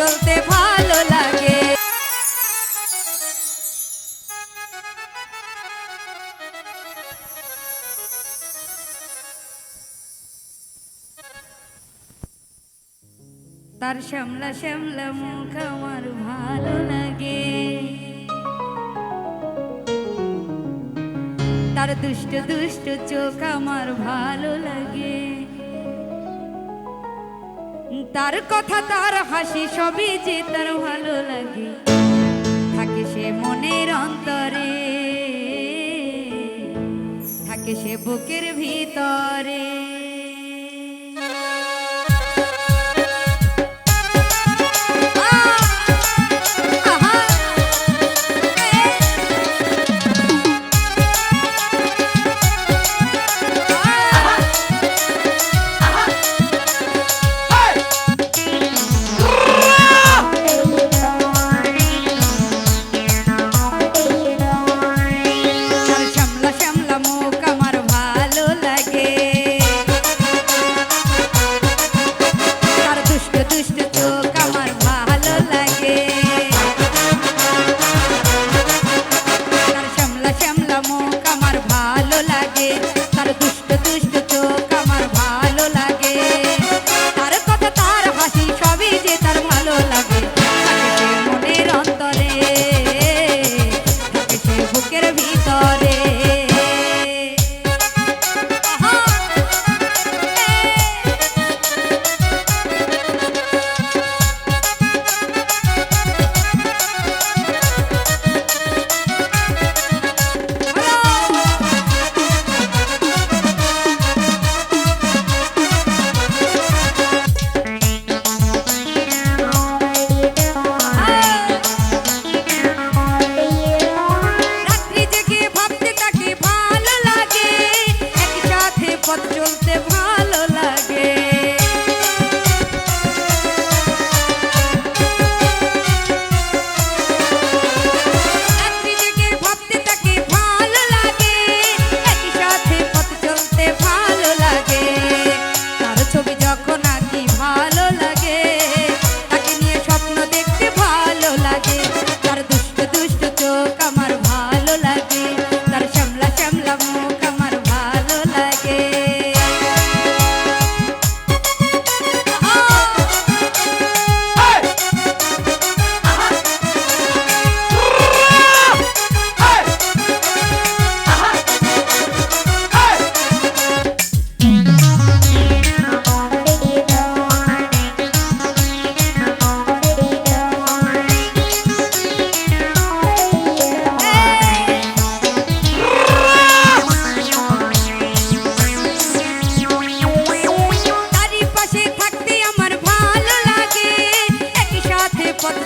চলতে ভালো লাগে। তার শ্যামলা শ্যামলা মুখ আমার ভালো লাগে। তার দুষ্ট দুষ্ট চোখ আমার ভালো লাগে। তার কথা, তার হাসি সবই যে তার ভালো লাগে। থাকে সে মনের অন্তরে, থাকে সে বুকের ভিতরে।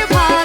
give up.